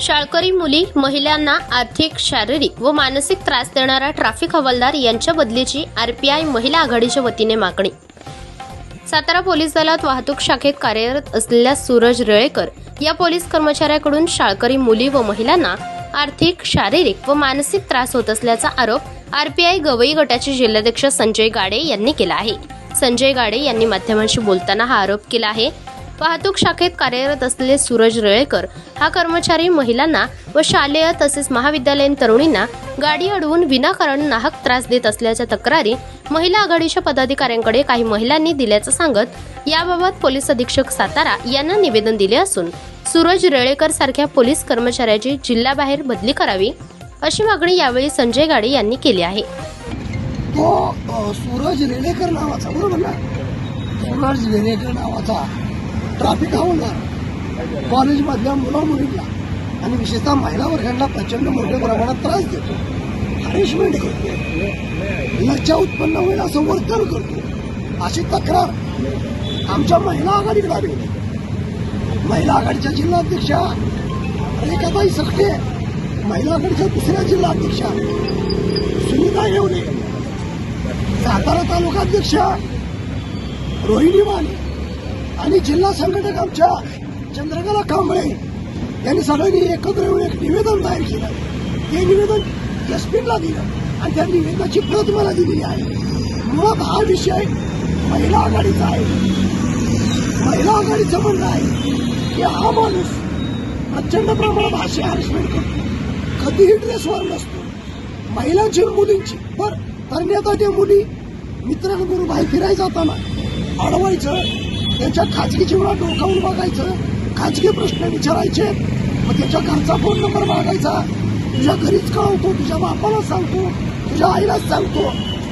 शाळकरी मुली महिलांना आर्थिक शारीरिक व मानसिक त्रास देणारा ट्रॅफिक हवालदार यांच्या बदलीची आरपीआय महिला आघाडीच्या वतीने मागणी. सातारा पोलीस दलात वाहतूक शाखेत कार्यरत असलेल्या सूरज रेळेकर या पोलीस कर्मचाऱ्याकडून शाळकरी मुली व महिलांना आर्थिक शारीरिक व मानसिक त्रास होत असल्याचा आरोप आरपीआय गवई गटाचे जिल्हाध्यक्ष संजय गाडे यांनी केला आहे. संजय गाडे यांनी माध्यमांशी बोलताना हा आरोप केला आहे. वाहतूक शाखेत कार्यरत असलेले सूरज रेळेकर हा कर्मचारी महिलांना व शालेय तसेच महाविद्यालयीन तरुणींना गाडी अडवून विनाकारण नाहक त्रास देत असल्याच्या तक्रारी महिला आघाडीच्या पदाधिकाऱ्यांकडे काही महिलांनी दिल्याचं सांगत याबाबत पोलीस अधीक्षक सातारा यांना निवेदन दिले असून सूरज रेळेकर सारख्या पोलीस कर्मचाऱ्याची जिल्ह्याबाहेर बदली करावी अशी मागणी यावेळी संजय गाडे यांनी केली आहे. तो सूरज रेणेकर नावाचा बरोबर ना? सूरज रेणेकर नावाचा. ट्रॅफिक होणार. कॉलेजमधल्या मुला मुलींना आणि विशेषतः महिला वर्गांना प्रचंड मोठ्या प्रमाणात त्रास देतो. हरेशमेंट करतो. लज्जा उत्पन्न होईल असं वर्तन करतो. अशी तक्रार आमच्या महिला आघाडीकडे आली. होती महिला आघाडीच्या जिल्हाध्यक्षा रेखाबाई सकटे महिला आघाडीच्या दुसऱ्या जिल्हाध्यक्षा सुनीता येवले सातारा तालुकाध्यक्ष रोहिणी माने आणि जिल्हा संघटक आमच्या चंद्रकला कांबळे यांनी सगळ्यांनी एकत्र येऊन एक निवेदन तयार केलं. ते निवेदन एसपीला दिलं आणि त्या निवेदनाची प्रत मला दिलेली आहे. मुळात हा विषय महिला आघाडीचा आहे. महिला आघाडीचं म्हणणं आहे की हा माणूस प्रचंड प्रमाणात अशी हॅरेसमेंट करतो. कधीही ड्रेसवर नसतो. महिलांची मुलींची. बर तरण्यात त्या मुली मित्रांबरोबर बाहेर फिरायला जाताना अडवायचं त्यांच्या खाजगी जीवनात डोकावून बघायचं खाजगी प्रश्न विचारायचे मग त्याच्या घरचा फोन नंबर मागायचा. तुझ्या घरीच कळवतो तुझ्या बापाला सांगतो तुझ्या आईलाच सांगतो.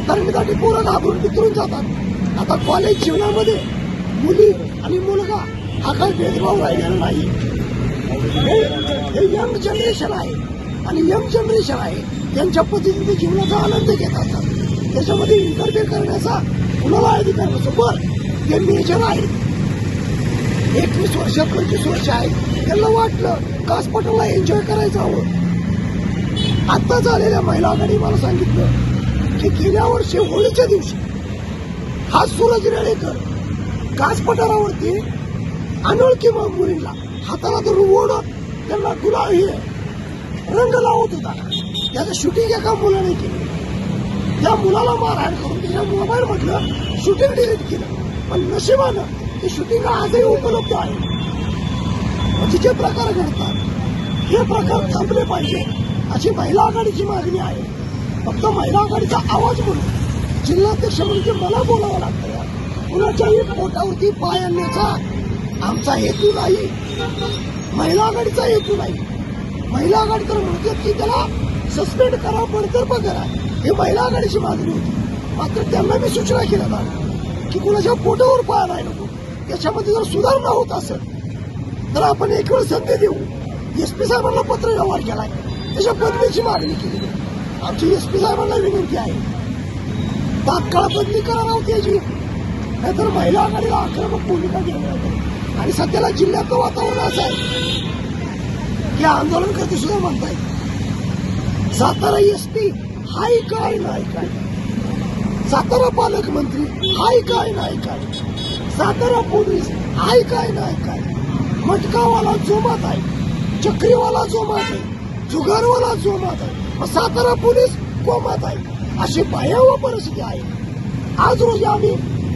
तर मी तरण्यासाठी पोरं घाबरून वितरून जातात. आता कॉलेज जीवनामध्ये मुली आणि मुलगा हा काही भेदभाव राहिलेला नाही. हे यंग जनरेशन आहे. आणि यंग जनरेशन आहे त्यांच्या पद्धतीने जीवनाचा आनंद घेत असतात. त्याच्यामध्ये इंटरव्ह्यू करण्याचा कुणाला अधिकार नसतो. बर. ते मेजर आहे एकवीस वर्ष पंचवीस वर्ष आहे. त्यांना वाटलं कासपटाला एन्जॉय करायचं हवं? आता झालेल्या महिला आघाडी मला सांगितलं की गेल्या वर्षी होळीच्या दिवशी हा सूरज रेडेकर कास पठारावरती अनोळखी मुलींना हाताला धरून ओढत त्यांना गुलाल हे रंग लावत होता. त्याचं शूटिंग एका मुलाने केलं. त्या मुलाला मारहाण करून त्याच्या मोबाईल मधलं शूटिंग डिलीट केलं. पण नशिबानं ते शूटिंग आजही उपलब्ध आहे. म्हणजे जे प्रकार घडतात हे प्रकार थांबले पाहिजे अशी महिला आघाडीची मागणी आहे. फक्त महिला आघाडीचा आवाज म्हणून जिल्हाध्यक्ष म्हणजे मला बोलावं लागतं कुणाच्याही पोटावरती पाय आणण्याचा आमचा हेतू नाही. महिला आघाडीचा हेतू नाही. महिला आघाडी तर म्हणतात की त्याला सस्पेंड करा बडतर्फ करा. हे महिला आघाडीची मागणी होती. मात्र त्यांना मी सूचना केल्या जाणार. की कुणाच्या पोटावर पाय नाही नको. याच्यामध्ये जर सुधारणा होत असेल तर आपण एक वेळ संधी देऊ. एस पी साहेबांना पत्र व्यवहार केलाय. त्याच्या बदलीची मागणी केली. आमची एस पी साहेबांना विनंती आहे. तात्काळ बदली करा नव्हती याची नाहीतर महिला आघाडीला आक्रमक भूमिका घेऊन आणि सध्याला जिल्ह्यातलं वातावरण असं आहे की आंदोलन करते सुद्धा म्हणतायत सातारा एस पी हाय काय नाही काय? सातारा पालकमंत्री हाय काय नाही काय? सातारा पोलीस हाय काय नाही काय? मटकावाला जोमात आहे चक्रीवाला जोमात आहे जुगारवाला जोमात आहे. सातारा पोलीस कोमात आहे? अशी भयावह परिस्थिती आहे. आज रोजी आम्ही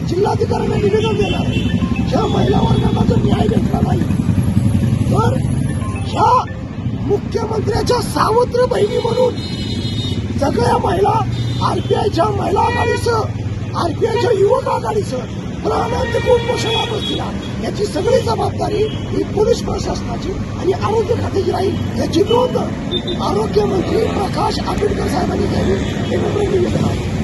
जिल्हाधिकाऱ्यांना निवेदन देणार आहे ज्या महिला वर्गाला जर न्याय भेटला नाही. तर ह्या मुख्यमंत्र्याच्या सावत्र बहिणी म्हणून सगळ्या महिला आरपीआयच्या महिला आघाडीचं आरपीआयच्या युवक आघाडीचं प्राणांत कुपोषणा बसतील याची सगळी जबाबदारी ही पोलीस प्रशासनाची आणि आरोग्य खात्याची राहील. याची नोंद आरोग्यमंत्री प्रकाश आंबेडकर साहेबांनी घ्यावी. हे निवेदन आहे.